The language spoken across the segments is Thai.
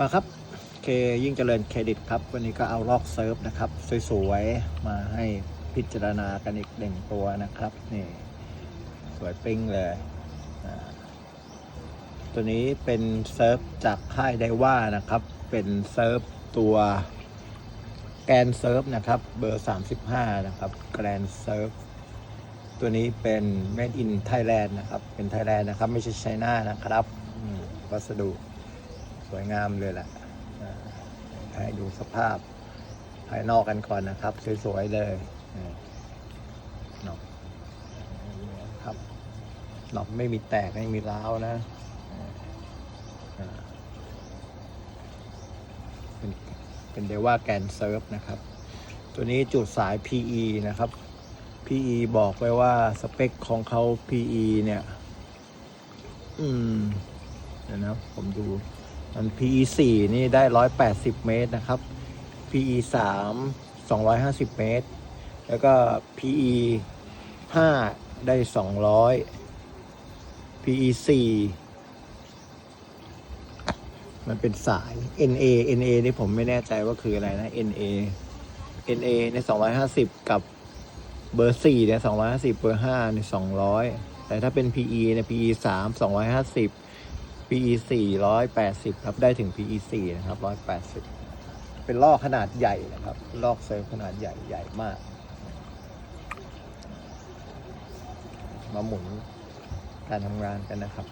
มาครับเคยิ่งเจริญเครดิตครับ วันนี้ก็เอาล็อกเซิร์ฟนะครับ สวยๆ มาให้พิจารณากันอีกหนึ่งตัวนะครับ นี่สวยปิ้งเลย ตัวนี้เป็นเซิร์ฟจากค่ายไดว่านะครับ เป็นเซิร์ฟตัวแกนเซิร์ฟนะครับ เบอร์ 35 นะครับ แกรนเซิร์ฟตัวนี้เป็น made in Thailand นะครับ เป็นไทยแลนด์นะครับ ไม่ใช่ไชน่านะครับ วัสดุ วยงามเลยแหละอ่าให้ดูสภาพภายนอกกันก่อนนะครับ สวยๆเลยหนาะครับหนอกไม่มีแตกไม่มีร้าวนะเป็นเป็นเดว่าแกนเซิร์ฟนะครับ ตัวนี้จุดสาย PE นะครับ PE บอกไว้ว่าสเปคของเขา PE เนี่ย อืมเดี๋ยวนะผมดู อัน PE 4นี่ได้ 180 เมตรนะครับ PE 3 250 เมตร แล้วก็ PE 5 ได้ 200 PE 4มันเป็นสาย NA NA นี่ผมไม่แน่ใจว่าคืออะไรนะ NA NA ใน 250 กับเบอร์4เนี่ย250 เบอร์5ใน200 แต่ถ้าเป็น PE ใน PE 3 250 PE สี่ร้อยแปดสิบครับได้ถึง PE สี่นะครับร้อยแปดสิบเป็นลอกขนาดใหญ่นะครับ ลอกเซิร์ขนาดใหญ่ใหญ่มาก มาหมุนการทำงานกันนะครับ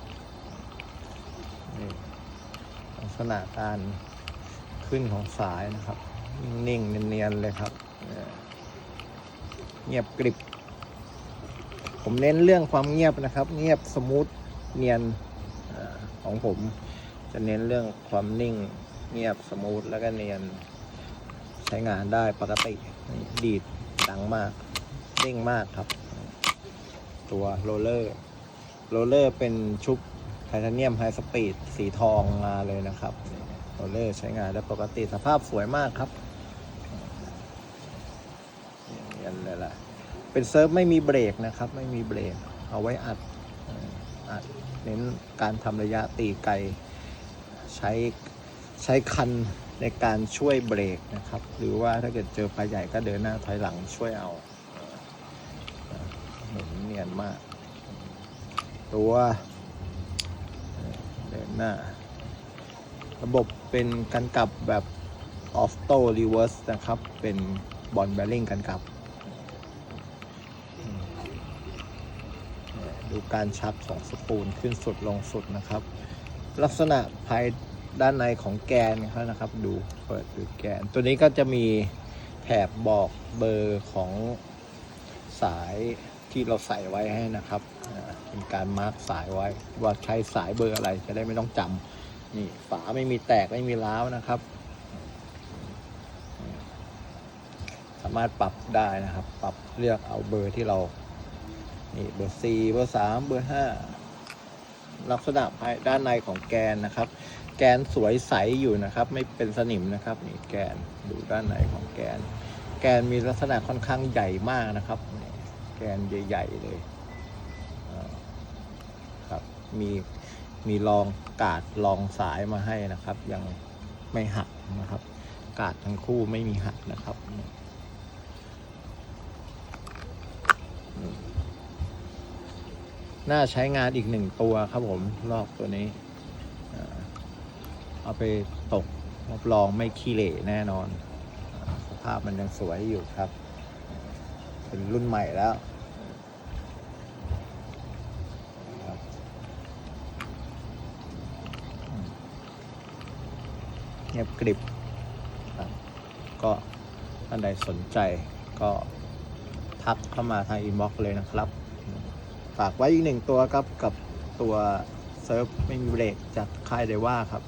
นี่ลักษณะการขึ้นของสายนะครับ นิ่งเนียนๆเลยครับ เงียบกริบ ผมเน้นเรื่องความเงียบนะครับ เงียบสมูทเนียน ของผม จะเน้นเรื่องความนิ่งเงียบสมูทแล้วก็เนียน ใช้งานได้ปกติดีดดังมากนิ่งมากครับ ตัวโรลเลอร์โรลเลอร์เป็นชุบไทเทเนียมไฮสปีดสีทองมาเลยนะครับโรลเลอร์ใช้งานได้ปกติสภาพสวยมากครับเนียนเลยล่ะเป็นเซิร์ฟไม่มีเบรกนะครับ ไม่มีเบรกเอาไว้อัด เอ่ออัดเน้นการทำระยะตีไกล ใช้ใช้คันในการช่วยเบรกนะครับ หรือว่าถ้าเกิดเจอปลาใหญ่ก็เดินหน้าถอยหลังช่วยเอาเหมุนเนียนมาก ตัวเดินหน้า ระบบเป็นการกลับแบบออ t โต้รีเวิร์สนะครับ เป็นบอลแบริ่งกันกลับ ดูการชักของสปูลขึ้นสุดลงสุดนะครับ ลักษณะภายด้านในของแกนเขานะครับ ดูเปิดดูแกน ตัวนี้ก็จะมีแถบบอกเบอร์ของสายที่เราใส่ไว้ให้นะครับเป็นการมาร์กสายไว้ ว่าใช้สายเบอร์อะไรจะได้ไม่ต้องจำนี่ฝาไม่มีแตกไม่มีร้าวนะครับ สามารถปรับได้นะครับ ปรับเลือกเอาเบอร์ที่เรา นี่เบอร์สี่เบอร์สามเบอร์ห้าลักษณะภายด้านในของแกนนะครับ แกนสวยใสอยู่นะครับ ไม่เป็นสนิมนะครับนี่แกนดูด้านในของแกน แกนมีลักษณะค่อนข้างใหญ่มากนะครับ แกนใหญ่ๆเลยครับมีมีรองกาดรองสายมาให้นะครับ ยังไม่หักนะครับ กาดทั้งคู่ไม่มีหักนะครับ น่าใช้งานอีกหนึ่งตัวครับผมลอกตัวนี้ เอาไปตกรับรองไม่ขี้เหร่แน่นอน สภาพมันยังสวยอยู่ครับ เป็นรุ่นใหม่แล้วเงียบกริบก็ท่านใดสนใจก็ทักเข้ามาทางอินบ็อกซ์เลยนะครับ ฝากไว้อีกหนึ่งตัวครับกับตัวเซิร์ฟไม่มีเบรกจากค่ายเดว่าครับ